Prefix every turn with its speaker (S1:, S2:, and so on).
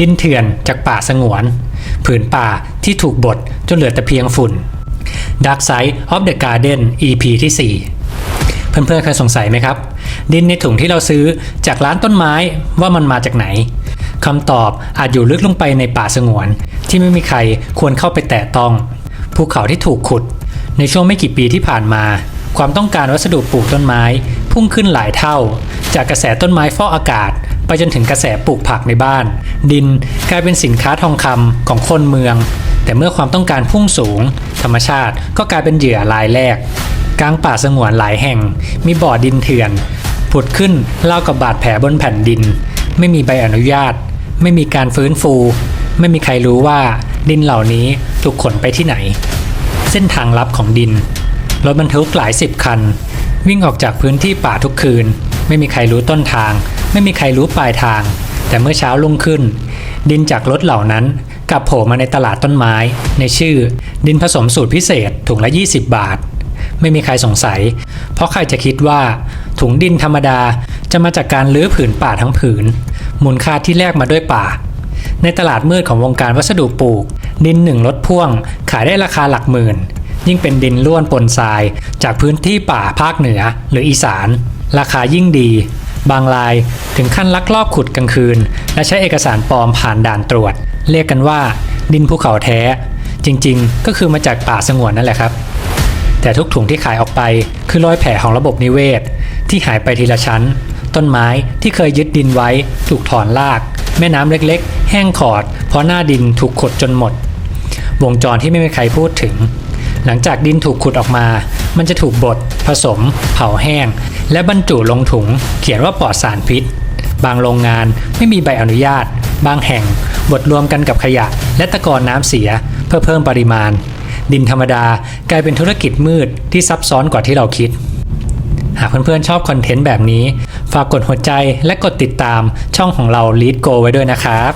S1: ดินเถื่อนจากป่าสงวน ผืนป่าที่ถูกบดจนเหลือแต่เพียงฝุ่น Dark Side of the Garden EP ที่ 4 เพื่อนๆเคยสงสัยไหมครับ ดินในถุงที่เราซื้อจากร้านต้นไม้ว่ามันมาจากไหนคำตอบอาจอยู่ลึกลงไปในป่าสงวน ที่ไม่มีใครควรเข้าไปแตะต้องภูเขาที่ถูกขุด ในช่วงไม่กี่ปีที่ผ่านมา ความต้องการวัสดุปลูกต้นไม้ พุ่งขึ้นหลายเท่า จากกระแสต้นไม้ฟอกอากาศ ไปจนถึงกระแสปลูกผักในบ้าน ดินกลายเป็นสินค้าทองคำของคนเมือง แต่เมื่อความต้องการพุ่งสูง ธรรมชาติก็กลายเป็นเหยื่อรายแรก กลางป่าสงวนหลายแห่ง มีบ่อดินเถื่อน ผุดขึ้นเล่ากับบาดแผลบนแผ่นดิน ไม่มีใบอนุญาต ไม่มีการฟื้นฟู ไม่มีใครรู้ว่า ดินเหล่านี้ถูกขนไปที่ไหน เส้นทางลับของดินรถบรรทุกหลายสิบคัน วิ่งออกจากพื้นที่ป่าทุกคืน ไม่มีใครรู้ต้นทาง ไม่มีใครรู้ปลายทาง แต่เมื่อเช้าลุ่งขึ้น ดินจากรถเหล่านั้นกลับโผล่มาในตลาดต้นไม้ ในชื่อ ดินผสมสูตรพิเศษถุงละ 20 บาท ไม่มีใครสงสัย เพราะใครจะคิดว่า ถุงดินธรรมดาจะมาจากการลื้อผืนป่าทั้งผืน มูลค่าที่แลกมาด้วยป่า ในตลาดมืดของวงการวัสดุปลูก ดินหนึ่งรถพ่วง ขายได้ราคาหลักหมื่น ยิ่งเป็นดินล้วนปนทราย จากพื้นที่ป่าภาคเหนือหรืออีสาน ราคายิ่งดี บางรายถึงขั้นลักลอบขุดกลางคืน และใช้เอกสารปลอมผ่านด่านตรวจ เรียกกันว่า ดินภูเขาแท้ จริงๆ ก็คือมาจากป่าสงวนนั่นแหละครับ แต่ทุกถุงที่ขายออกไปคือรอยแผลของระบบนิเวศ ที่หายไปทีละชั้น ต้นไม้ที่เคยยึดดินไว้ถูกถอนราก แม่น้ำเล็กๆ แห้งขอด เพราะหน้าดินถูกขุดจนหมด วงจรที่ไม่มีใครพูดถึง หลังจากดินถูกขุดออกมา มันจะถูกบด ผสม เผาแห้ง และบรรจุลงถุงเขียนว่าปลอดสารพิษ บางโรงงานไม่มีใบอนุญาต บางแห่งบดรวมกันกับขยะ และตะกอนน้ำเสียเพื่อเพิ่มปริมาณ ดินธรรมดากลายเป็นธุรกิจมืดที่ซับซ้อนกว่าที่เราคิด หากเพื่อนๆชอบคอนเทนต์แบบนี้ ฝากกดหัวใจและกดติดตามช่องของเรา Lead Go ไว้ด้วยนะครับ